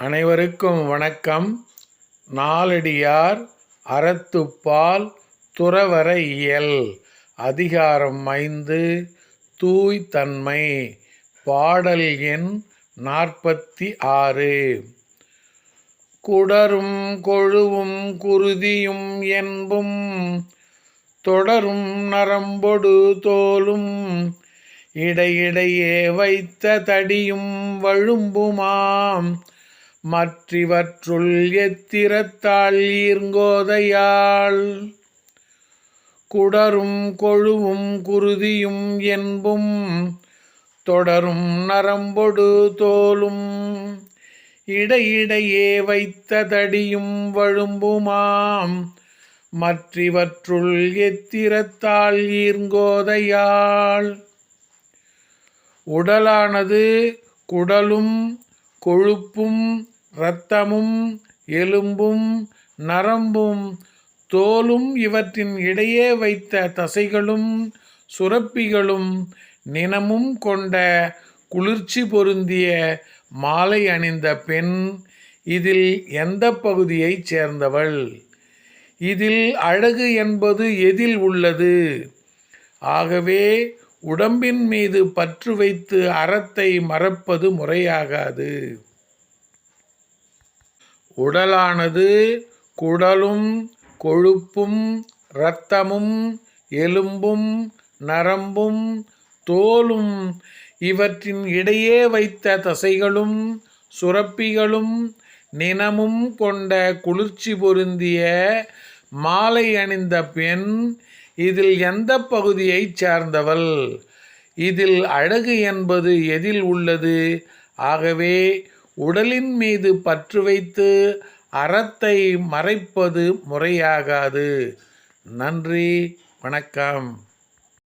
அனைவருக்கும் வணக்கம். நாலடியார் அறத்துப்பால் துறவர இயல். அதிகாரம் ஐந்து. தூய் தன்மை பாடல் எண் நாற்பத்தி ஆறு. குடரும் கொழுவும் குருதியும் என்பும் தொடரும் நரம்பொடு தோலும். இடையிடையே வைத்த தடியும் வழும்புமாம். மற்றிவற்றுள் எத்திரத்தாள் ஈர்ங்கோதையாள். குடரும் கொழுவும் குருதியும் என்பும் தொடரும் நரம்பொடு தோலும். இடையிடையே வைத்த தடியும் வழும்புமாம். மற்றிவற்றுள் எத்திரத்தாள் ஈர்ங்கோதையாள். உடலானது குடலும் கொழுப்பும் இரத்தமும் எலும்பும் நரம்பும் தோலும் இவற்றின் இடையே வைத்த தசைகளும் சுரப்பிகளும் நினமும் கொண்ட குளிர்ச்சி பொருந்திய மாலை அணிந்த பெண் இதில் எந்த பகுதியைச் சேர்ந்தவள்? இதில் அழகு என்பது எதில் உள்ளது? ஆகவே உடம்பின் மீது பற்று வைத்து அறத்தை மறப்பது முறையாகாது. உடலானது குடலும் கொழுப்பும் இரத்தமும் எலும்பும் நரம்பும் தோலும் இவற்றின் இடையே வைத்த தசைகளும் சுரப்பிகளும் நினமும் கொண்ட குளிர்ச்சி பொருந்திய மாலை அணிந்த பெண் இதில் எந்த பகுதியைச் சார்ந்தவள்? இதில் அழகு என்பது எதில் உள்ளது? ஆகவே உடலின் மீது பற்று வைத்து அறத்தை மறைப்பது முறையாகாது. நன்றி வணக்கம்.